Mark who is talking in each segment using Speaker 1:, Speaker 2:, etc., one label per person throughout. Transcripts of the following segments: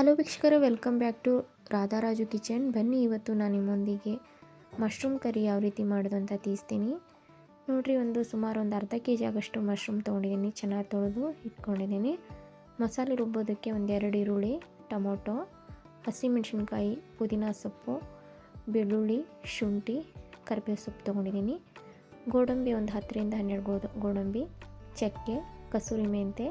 Speaker 1: Hello ವೀಕ್ಷಕರೇ, welcome back to Radharaju kitchen. ಬನ್ನಿ ಇವತ್ತು ನಾನು ನಿಮ್ಮೊಂದಿಗೆ ಮಶ್ರೂಮ್ ಕರಿ ಯಾವ ರೀತಿ ಮಾಡೋದು ಅಂತ ತೀಸ್ತೀನಿ ನೋಡಿರಿ, ಒಂದು ಸುಮಾರು ಒಂದು ಅರ್ಧ ಕೆ ಜಿ ಆಗಷ್ಟು ಮಶ್ರೂಮ್ ತೊಗೊಂಡಿದ್ದೀನಿ. ಚೆನ್ನಾಗಿ ತೊಳೆದು ಇಟ್ಕೊಂಡಿದ್ದೀನಿ. ಮಸಾಲೆ ರುಬ್ಬೋದಕ್ಕೆ ಒಂದೆರಡು ಈರುಳ್ಳಿ, ಟೊಮೊಟೊ ಹಸಿಮೆಣ್ಸಿನ್ಕಾಯಿ ಪುದೀನ ಸೊಪ್ಪು, ಬೆಳ್ಳುಳ್ಳಿ, ಶುಂಠಿ ಕರಿಬೇವು ಸೊಪ್ಪು ತೊಗೊಂಡಿದ್ದೀನಿ. ಗೋಡಂಬಿ ಒಂದು ಹತ್ತರಿಂದ ಹನ್ನೆರಡು ಗೋಡಂಬಿ, ಚಕ್ಕೆ, ಕಸೂರಿ ಮೆಂತೆ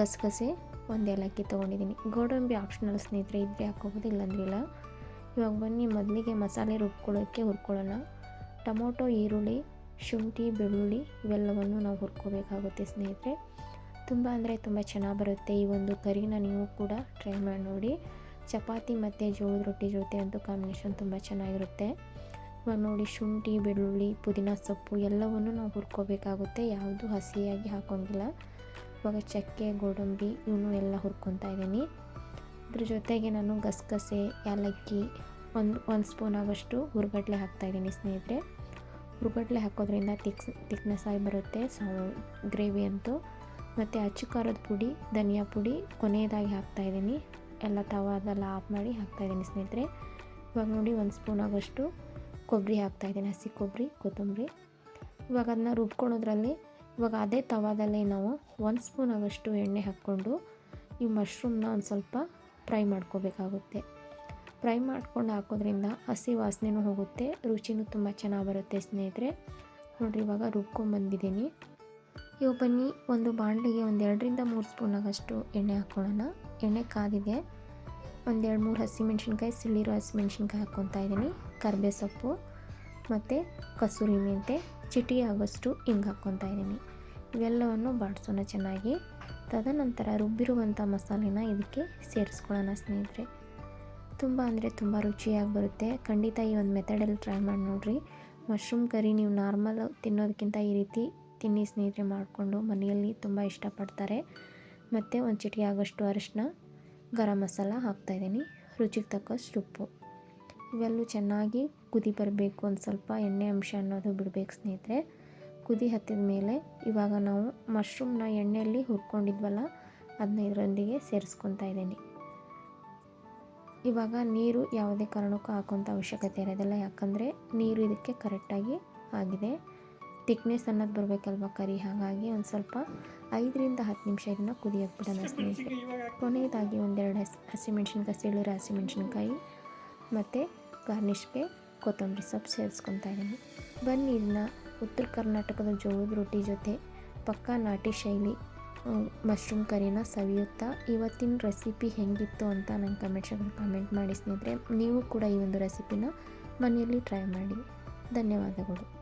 Speaker 1: ಗಸಗಸೆ ಒಂದು ಏಲಕ್ಕಿ ತೊಗೊಂಡಿದ್ದೀನಿ. ಗೋಡಂಬಿ ಆಪ್ಷನಲ್ ಸ್ನೇಹಿತರೆ ಇದ್ದರೆ ಹಾಕೋಬೋದು ಇಲ್ಲಾಂದ್ರಿಲ್ಲ ಇವಾಗ ಬನ್ನಿ, ಮೊದಲಿಗೆ ಮಸಾಲೆ ರುಬ್ಕೊಳ್ಳೋಕ್ಕೆ ಹುರ್ಕೊಳ್ಳೋಣ. ಟೊಮೊಟೊ, ಈರುಳ್ಳಿ, ಶುಂಠಿ, ಬೆಳ್ಳುಳ್ಳಿ ಇವೆಲ್ಲವನ್ನು ನಾವು ಹುರ್ಕೋಬೇಕಾಗುತ್ತೆ ಸ್ನೇಹಿತರೆ. ತುಂಬ ಅಂದರೆ ತುಂಬ ಚೆನ್ನಾಗಿ ಬರುತ್ತೆ ಈ ಒಂದು ಕರಿನ ನೀವು ಕೂಡ ಟ್ರೈ ಮಾಡಿ ನೋಡಿ. ಚಪಾತಿ ಮತ್ತು ಜೋಳದ ರೊಟ್ಟಿ ಜೊತೆ ಅಂತೂ ಕಾಂಬಿನೇಷನ್ ತುಂಬ ಚೆನ್ನಾಗಿರುತ್ತೆ. ಇವಾಗ ನೋಡಿ, ಶುಂಠಿ, ಬೆಳ್ಳುಳ್ಳಿ, ಪುದೀನ ಸೊಪ್ಪು ಎಲ್ಲವನ್ನು ನಾವು ಹುರ್ಕೋಬೇಕಾಗುತ್ತೆ. ಯಾವುದು ಹಸಿಯಾಗಿ ಹಾಕೋಂಗಿಲ್ಲ. ಇವಾಗ ಚಕ್ಕೆ, ಗೋಡಂಬಿ ಇವನು ಎಲ್ಲ ಹುರ್ಕೊತಾ ಇದ್ದೀನಿ. ಅದ್ರ ಜೊತೆಗೆ ನಾನು ಗಸಗಸೆ, ಏಲಕ್ಕಿ ಒಂದು ಒಂದು ಸ್ಪೂನ್ ಆಗೋಷ್ಟು ಹುರ್ಗಡ್ಲೆ ಹಾಕ್ತಾಯಿದ್ದೀನಿ ಸ್ನೇಹಿತರೆ. ಹುರ್ಗಡ್ಲೆ ಹಾಕೋದ್ರಿಂದ ತಿಕ್ಸ್, ತಿಕ್ನೆಸ್ ಆಗಿ ಬರುತ್ತೆ ಸೊ ಗ್ರೇವಿ ಅಂತೂ. ಮತ್ತು ಅಚ್ಚು ಖಾರದ ಪುಡಿ, ಧನಿಯಾ ಪುಡಿ ಕೊನೆಯದಾಗಿ ಹಾಕ್ತಾಯಿದ್ದೀನಿ ಎಲ್ಲ ತವಾದೆಲ್ಲ ಆಫ್ ಮಾಡಿ ಹಾಕ್ತಾಯಿದ್ದೀನಿ ಸ್ನೇಹಿತರೆ. ಇವಾಗ ನೋಡಿ ಒಂದು ಸ್ಪೂನ್ ಆಗೋಷ್ಟು ಕೊಬ್ಬರಿ ಹಾಕ್ತಾಯಿದ್ದೀನಿ ಹಸಿ ಕೊಬ್ಬರಿ, ಕೊತ್ತಂಬರಿ. ಇವಾಗ ಅದನ್ನ ರುಬ್ಕೊಳೋದ್ರಲ್ಲಿ ಇವಾಗ ಅದೇ ತವಾದಲ್ಲಿ ನಾವು ಒಂದು ಸ್ಪೂನ್ ಆಗಷ್ಟು ಎಣ್ಣೆ ಹಾಕ್ಕೊಂಡು ಈ ಮಶ್ರೂಮ್ನ ಒಂದು ಸ್ವಲ್ಪ ಫ್ರೈ ಮಾಡ್ಕೋಬೇಕಾಗುತ್ತೆ. ಫ್ರೈ ಮಾಡ್ಕೊಂಡು ಹಾಕೋದ್ರಿಂದ ಹಸಿ ವಾಸನೆನೂ ಹೋಗುತ್ತೆ, ರುಚಿನೂ ತುಂಬ ಚೆನ್ನಾಗಿ ಬರುತ್ತೆ ಸ್ನೇಹಿತರೆ. ನೋಡಿರಿ ಇವಾಗ ರುಬ್ಕೊಂಬಂದಿದ್ದೀನಿ ಇವಾಗ ಬನ್ನಿ, ಒಂದು ಬಾಣಲಿಗೆ ಒಂದು ಎರಡರಿಂದ ಮೂರು ಸ್ಪೂನ್ ಆಗೋಷ್ಟು ಎಣ್ಣೆ ಹಾಕ್ಕೊಳ್ಳೋಣ ಎಣ್ಣೆ ಕಾದಿದೆ. ಒಂದೆರಡು ಮೂರು ಹಸಿಮೆಣ್ಸಿನ್ಕಾಯಿ ಸಿಳ್ಳಿರೋ ಹಸಿಮೆಣ್ಸಿನ್ಕಾಯಿ ಹಾಕ್ಕೊತಾ ಇದ್ದೀನಿ. ಕರ್ಬೇ ಸೊಪ್ಪು ಮತ್ತು ಕಸೂರಿ ಮೆಂತೆ ಚಿಟಿ ಆಗೋಷ್ಟು ಹಿಂಗೆ ಹಾಕ್ಕೊತಾ ಇದ್ದೀನಿ. ಇವೆಲ್ಲವನ್ನು ಬಾಡಿಸೋಣ ಚೆನ್ನಾಗಿ. ತದನಂತರ ರುಬ್ಬಿರುವಂಥ ಮಸಾಲೆನ ಇದಕ್ಕೆ ಸೇರಿಸ್ಕೊಳ್ಳೋಣ ಸ್ನೇಹಿತರೆ. ತುಂಬ ಅಂದರೆ ತುಂಬ ರುಚಿಯಾಗಿ ಬರುತ್ತೆ. ಖಂಡಿತ ಈ ಒಂದು ಮೆಥಡಲ್ಲಿ ಟ್ರೈ ಮಾಡಿ ನೋಡಿರಿ. ಮಶ್ರೂಮ್ ಕರಿ ನೀವು ನಾರ್ಮಲ್ ತಿನ್ನೋದಕ್ಕಿಂತ ಈ ರೀತಿ ತಿನ್ನಿ ಸ್ನೇಹಿತರೆ ಮಾಡಿಕೊಂಡು ಮನೆಯಲ್ಲಿ ತುಂಬ ಇಷ್ಟಪಡ್ತಾರೆ. ಮತ್ತು ಒಂದು ಚಿಟಿಕೆ ಆಗೋಷ್ಟು ಅರಿಶಿನ ಗರಂ ಮಸಾಲ ಹಾಕ್ತಾಯಿದ್ದೀನಿ ರುಚಿಗೆ ತಕ್ಕಷ್ಟು ಉಪ್ಪು. ಇವೆಲ್ಲೂ ಚೆನ್ನಾಗಿ ಕುದಿ ಬರಬೇಕು ಒಂದು ಸ್ವಲ್ಪ ಎಣ್ಣೆ ಅಂಶ ಅನ್ನೋದು ಬಿಡಬೇಕು ಸ್ನೇಹಿತರೆ. ಕುದಿ ಹತ್ತಿದ ಮೇಲೆ ಇವಾಗ ನಾವು ಮಶ್ರೂಮ್ನ ಎಣ್ಣೆಯಲ್ಲಿ ಹುರ್ಕೊಂಡಿದ್ವಲ್ಲ ಅದನ್ನ ಇದರೊಂದಿಗೆ ಸೇರಿಸ್ಕೊತಾ ಇದ್ದೀನಿ. ಇವಾಗ ನೀರು ಯಾವುದೇ ಕಾರಣಕ್ಕೂ ಹಾಕೋಂಥ ಅವಶ್ಯಕತೆ ಇರೋದಿಲ್ಲ ಯಾಕಂದರೆ ನೀರು ಇದಕ್ಕೆ ಕರೆಕ್ಟಾಗಿ ಆಗಿದೆ. ತಿಕ್ನೆಸ್ ಅನ್ನೋದು ಬರಬೇಕಲ್ವ ಕರಿ? ಹಾಗಾಗಿ ಒಂದು ಸ್ವಲ್ಪ ಐದರಿಂದ ಹತ್ತು ನಿಮಿಷ ಇದನ್ನು ಕುದಿಯೋಕ್ಕೆ ಬಿಡೋಣ ಸ್ನೇಹಿತರೆ. ಕೊನೆಯದಾಗಿ ಒಂದೆರಡು ಹಸಿ ಹಸಿಮೆಣ್ಸಿನ್ಕಾಯಿ ಸಿಳಿರೋ ಹಸಿಮೆಣ್ಸಿನ್ಕಾಯಿ ಮತ್ತು ಗಾರ್ನಿಷ್ಗೆ ಕೊತ್ತಂಬರಿ ಸೊಪ್ಪು ಸೇರಿಸ್ಕೊತಾ ಇದ್ದೀನಿ. ಬನ್ನಿ ಇದನ್ನ ಉತ್ತರ ಕರ್ನಾಟಕದ ಜೋಳದ ರೊಟ್ಟಿ ಜೊತೆ ಪಕ್ಕಾ ನಾಟಿ ಶೈಲಿ ಮಶ್ರೂಮ್ ಕರಿನ ಸವಿಯುತ್ತಾ, ಇವತ್ತಿನ ರೆಸಿಪಿ ಹೆಂಗಿತ್ತು ಅಂತ ನಂಗೆ ಕಮೆಂಟ್ ಸೆಕ್ಷನ್ ಕಮೆಂಟ್ ಮಾಡಿ ಸ್ನೇಹಿತರೆ. ನೀವು ಕೂಡ ಈ ಒಂದು ರೆಸಿಪಿನ ಮನೆಯಲ್ಲಿ ಟ್ರೈ ಮಾಡಿ. ಧನ್ಯವಾದಗಳು.